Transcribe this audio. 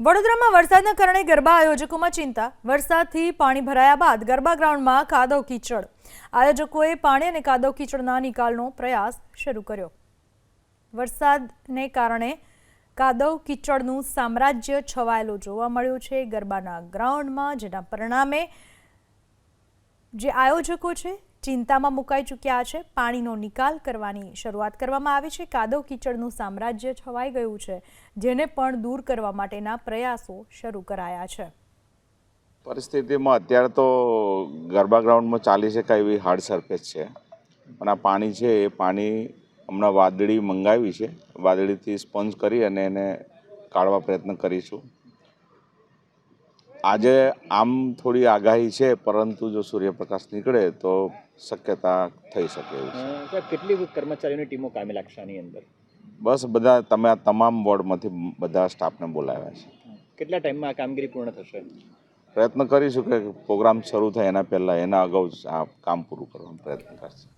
વડોદરામાં વરસાદના કારણે ગરબા આયોજકોમાં ચિંતા. વરસાદથી પાણી ભરાયા બાદ ગરબા ગ્રાઉન્ડમાં કાદવ કીચડ. આયોજકોએ પાણી અને કાદવ કીચડના નિકાલનો પ્રયાસ શરૂ કર્યો. વરસાદને કારણે કાદવ કીચડનું સામ્રાજ્ય છવાયેલું જોવા મળ્યું છે ગરબાના ગ્રાઉન્ડમાં, જેના પરિણામે જે આયોજકો છે ચિંતામાં મુકાઈ ચૂક્યા છે. પાણીનો નિકાલ કરવાની શરૂઆત કરવામાં આવી છે. કાદવ કીચડનું સામ્રાજ્ય છવાઈ ગયું છે, જેને પણ દૂર કરવા માટેના પ્રયાસો શરૂ કરાયા છે. પરિસ્થિતિમાં અત્યારે તો ગરબા ગ્રાઉન્ડમાં ચાલી શકાય એવી હાર્ડ સરફેસ છે. પણ આ પાણી છે, એ પાણી હમણાં વાદળી મંગાવી છે. વાદળીથી સ્પંજ કરી અને એને કાઢવા પ્રયત્ન કરીશું. આજે આમ થોડી આગાહી છે પરંતુ જો સૂર્યપ્રકાશ નીકળે તો શક્યતા થઈ શકે એવું છે. કેટલી કર્મચારીઓની ટીમો કામે લાગશે આની અંદર? બસ બધા તમે આ તમામ વોર્ડમાંથી બધા સ્ટાફને બોલાવ્યા છે. કેટલા ટાઈમમાં આ કામગીરી પૂર્ણ થશે? પ્રયત્ન કરીશું કે પ્રોગ્રામ શરૂ થાય એના પહેલાં એના અગાઉ આ કામ પૂરું કરવાનો પ્રયત્ન કરશે.